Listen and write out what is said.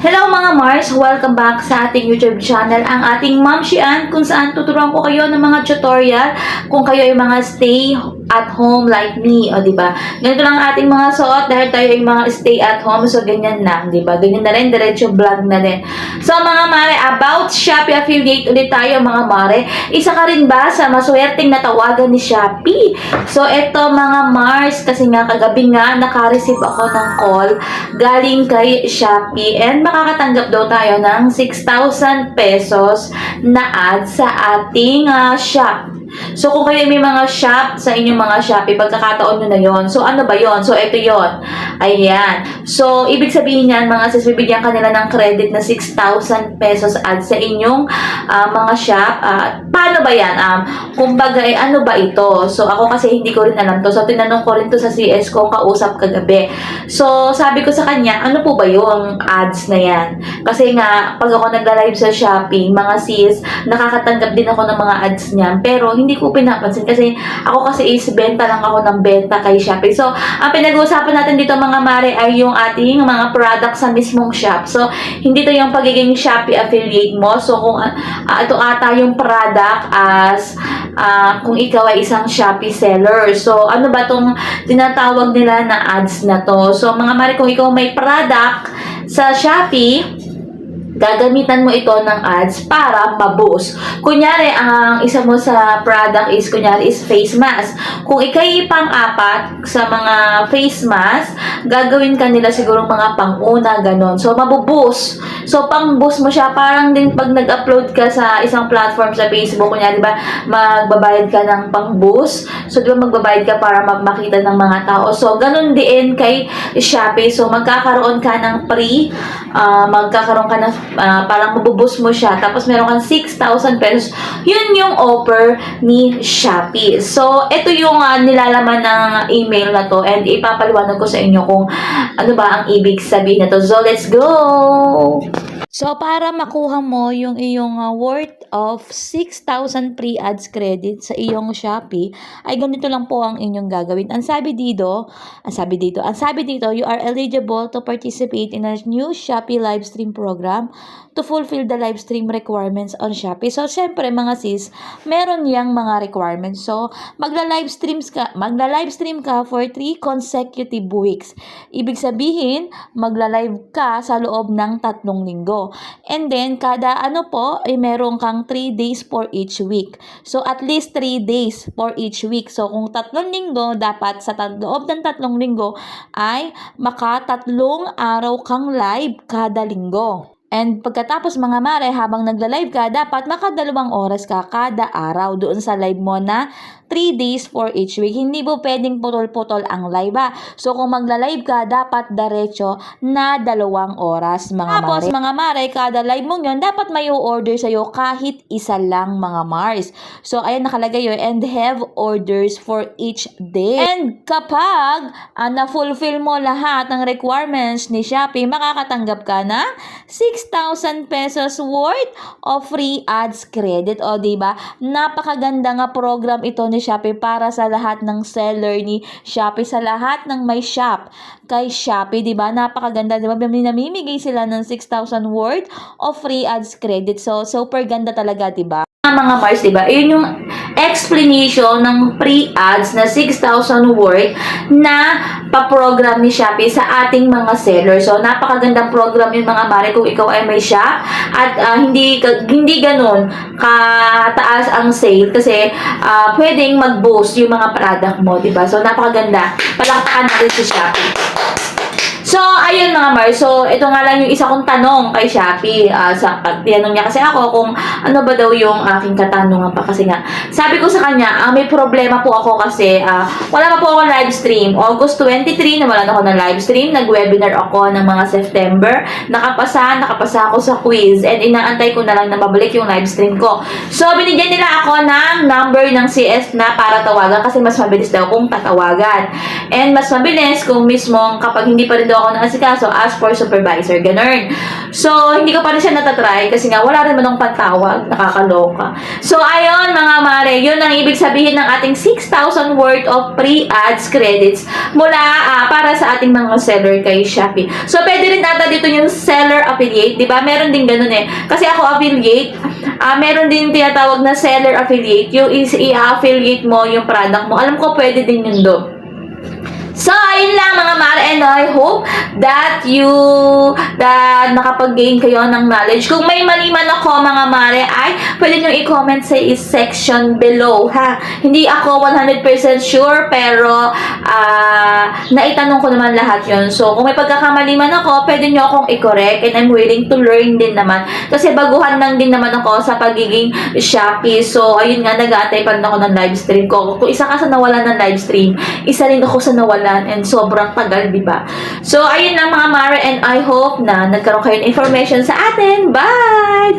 Hello mga Mars! Welcome back sa ating YouTube channel, ang ating Ma'am Shian, kung saan tuturuan ko kayo ng mga tutorial kung kayo ay mga stay at home like me, o di ba? Ganito lang ang ating mga suot dahil tayo ay mga stay at home, so ganyan lang, di ba? Ganyan na rin, diretso vlog na din. So mga mare, about Shopee affiliate ulit tayo mga mare. Isa ka rin ba sa maswerteng natawagan ni Shopee? So eto mga Mars, kasi nga kagabi nga naka-receive ako ng call galing kay Shopee and makakatanggap daw tayo ng 6,000 pesos na ad sa ating ah, shop. So, kung kayo may mga shop sa inyong mga Shopee, pagkakataon nyo na yon So, ano ba yon So, ito yon Ayan. So, ibig sabihin yan, mga sis, bibigyan kanila ng credit na 6,000 pesos ad sa inyong ah, mga shop. Ah, paano ba yan? Um, kumbaga, eh, ano ba ito? So, ako kasi hindi ko rin alam to. So, tinanong ko rin to sa CS ko kausap kagabi. So, sabi ko sa kanya, ano po ba yung ads na yan? Kasi nga, pag ako nagla-live sa Shopee, mga sis, nakakatanggap din ako ng mga ads niyan. Pero, hindi ko pinapansin kasi ako kasi is benta lang ako ng benta kay Shopee. So, ang pinag-uusapan natin dito mga mare ay yung ating mga product sa mismong shop. So, hindi to yung pagiging Shopee affiliate mo. So, kung uh, ito ata yung product as ah, kung ikaw ay isang Shopee seller. So, ano ba tong tinatawag nila na ads na to? So, mga mare, kung ikaw may product sa Shopee, gagamitan mo ito ng ads para ma-boost. Kunyari, ang isa mo sa product is, kunyari, is face mask. Kung ikay pang-apat sa mga face mask, gagawin ka nila siguro mga pang-una, ganon. So, mabuboost. So, pang-boost mo siya, parang din pag nag-upload ka sa isang platform sa Facebook, kunyari, ba, magbabayad ka ng pang-boost. So, di ba, magbabayad ka para makita ng mga tao. So, ganon din kay Shopee. So, magkakaroon ka ng free, ah, magkakaroon ka ng ah, parang mabubus mo siya. Tapos meron kang 6,000 pesos. Yun yung offer ni Shopee. So, ito yung ah, nilalaman ng email na to and ipapaliwanag ko sa inyo kung ano ba ang ibig sabihin na to. So, let's go! So, para makuha mo yung iyong ah, worth of 6,000 free ads credit sa iyong Shopee, ay ganito lang po ang inyong gagawin. Ang sabi dito, ang sabi dito, ang sabi dito, you are eligible to participate in a new Shopee live stream program to fulfill the live stream requirements on Shopee. So, syempre mga sis, meron yang mga requirements. So, magla-live streams ka, magla-live stream ka for 3 consecutive weeks. Ibig sabihin, magla-live ka sa loob ng tatlong linggo. And then, kada ano po, ay meron kang 3 days for each week. So, at least 3 days for each week. So, kung tatlong linggo, dapat sa loob ng tatlong linggo ay makatatlong araw kang live kada linggo. And pagkatapos mga mare, habang nagla-live ka, dapat makadalawang oras ka kada araw doon sa live mo na 3 days for each week. Hindi po pwedeng putol-putol ang live ha. So kung magla-live ka, dapat diretso na dalawang oras mga Tapos, mare. mga mare, kada live mo yun, dapat may order sa'yo kahit isa lang mga Mars. So ayan nakalagay yun, and have orders for each day. And kapag ah, na-fulfill mo lahat ng requirements ni Shopee, makakatanggap ka na 6,000 pesos worth of free ads credit. O, ba? Napakaganda nga program ito ni Shopee para sa lahat ng seller ni Shopee, sa lahat ng may shop kay Shopee, ba? Napakaganda, di ba? Namimigay sila ng 6,000 worth of free ads credit. So, super ganda talaga, ba? mga Mars, ba? Yun yung explanation ng free ads na 6,000 worth na pa-program ni Shopee sa ating mga sellers. So, napakagandang program yung mga mare kung ikaw ay may shop at ah, hindi hindi ganun kataas ang sale kasi ah, pwedeng mag-boost yung mga product mo, di ba? So, napakaganda. Palakpakan natin si Shopee. So, ayun mga Mar. So, ito nga lang yung isa kong tanong kay Shopee. Ah, sa pag tinanong niya kasi ako kung ano ba daw yung aking katanungan pa. Kasi nga, sabi ko sa kanya, ah, may problema po ako kasi ah, wala pa po ako live stream. August 23, nawalan ako ng live stream. Nag-webinar ako ng mga September. Nakapasa, nakapasa ako sa quiz. And inaantay ko na lang na mabalik yung live stream ko. So, binigyan nila ako ng number ng CS na para tawagan kasi mas mabilis daw kung tatawagan. And mas mabilis kung mismo kapag hindi pa rin daw ako na asikaso as for supervisor, ganun. So, hindi ko pa rin siya natatry kasi nga wala rin man akong pantawag, nakakaloka. So, ayun mga mare, yun ang ibig sabihin ng ating 6,000 worth of free ads credits mula ah, para sa ating mga seller kay Shopee. So, pwede rin ata dito yung seller affiliate, di ba? Meron din ganun eh. Kasi ako affiliate, ah meron din tinatawag na seller affiliate. Yung is i-affiliate mo yung product mo. Alam ko pwede din yun do. So, ayun lang mga mare and I hope that you that nakapag-gain kayo ng knowledge. Kung may mali man ako mga mare ay pwede nyo i-comment sa section below ha. Hindi ako 100% sure pero ah naitanong ko naman lahat yon So, kung may pagkakamali man ako, pwede nyo akong i-correct and I'm willing to learn din naman. Kasi baguhan lang din naman ako sa pagiging Shopee. So, ayun nga, nag-aantay pa ako ng live stream ko. Kung isa ka sa nawalan ng live stream, isa rin ako sa nawalan and sobrang tagal, di ba? So, ayun lang mga Mare and I hope na nagkaroon kayo ng information sa atin. Bye!